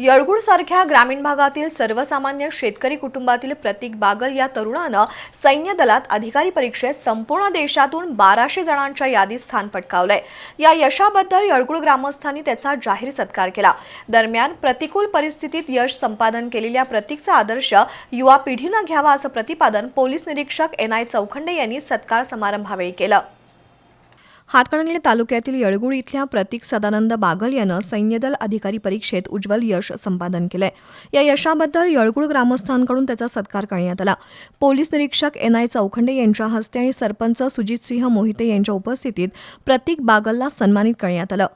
येळगुड सारख्या ग्रामीण भागातील सर्वसामान्य शेतकरी कुटुंबातील प्रतीक बागल या तरुणानं सैन्य दलात अधिकारी परीक्षेत संपूर्ण देशातून बाराशे जणांच्या यादीत स्थान पटकावलंय. या यशाबद्दल येळगुड ग्रामस्थांनी त्याचा जाहीर सत्कार केला. दरम्यान प्रतिकूल परिस्थितीत यश संपादन केलेल्या प्रतीकचा आदर्श युवा पिढीनं घ्यावा असं प्रतिपादन पोलीस निरीक्षक एन आय चौखंडे यांनी सत्कार समारंभावेळी केलं. हातकणंगले तालुक्यातील यळगुळ इथल्या प्रतीक सदानंद बागल यानं सैन्यदल अधिकारी परीक्षेत उज्ज्वल यश संपादन केलंय. या यशाबद्दल यळगुळ ग्रामस्थांकडून त्याचा सत्कार करण्यात आला. पोलीस निरीक्षक एन आय चौखंडे यांच्या हस्ते आणि सरपंच सुजितसिंह मोहिते यांच्या उपस्थितीत प्रतीक बागलला सन्मानित करण्यात आलं.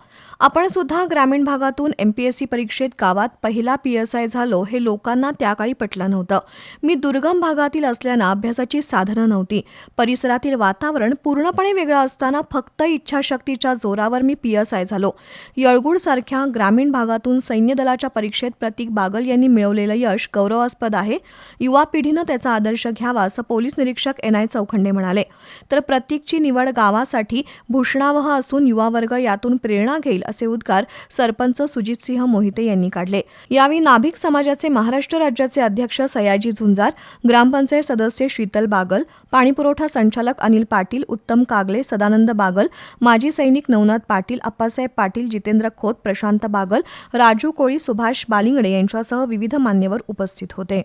आपण सुद्धा ग्रामीण भागातून एमपीएससी परीक्षेत गावात पहिला पीएसआय झालो हे लोकांना त्या काळी पटलं नव्हतं. मी दुर्गम भागातील असल्यानं अभ्यासाची साधनं नव्हती. परिसरातील वातावरण पूर्णपणे वेगळं असताना फक्त इच्छाशक्तीच्या जोरावर मी पीएसआय झालो. यळगुडसारख्या ग्रामीण भागातून सैन्य दलाच्या परीक्षेत प्रतीक बागल यांनी मिळवलेलं यश गौरवास्पद आहे. युवा पिढीनं त्याचा आदर्श घ्यावा असं पोलीस निरीक्षक एन आय चौखंडे म्हणाले. तर प्रतीकची निवड गावासाठी भूषणावह असून युवा वर्ग यातून प्रेरणा घेईल असे उद्गार सरपंच सुजितसिंह मोहिते यांनी काढले. यावेळी नाभिक समाजाचे महाराष्ट्र राज्याचे अध्यक्ष सयाजी झुंजार ग्रामपंचायत सदस्य शीतल बागल पाणीपुरवठा संचालक अनिल पाटील उत्तम कागले सदानंद बागल माजी सैनिक नवनाथ पाटील अप्पासाहेब पाटील जितेंद्र खोत प्रशांत बागल राजू कोळी सुभाष बालिंगडे यांच्यासह विविध मान्यवर उपस्थित होते.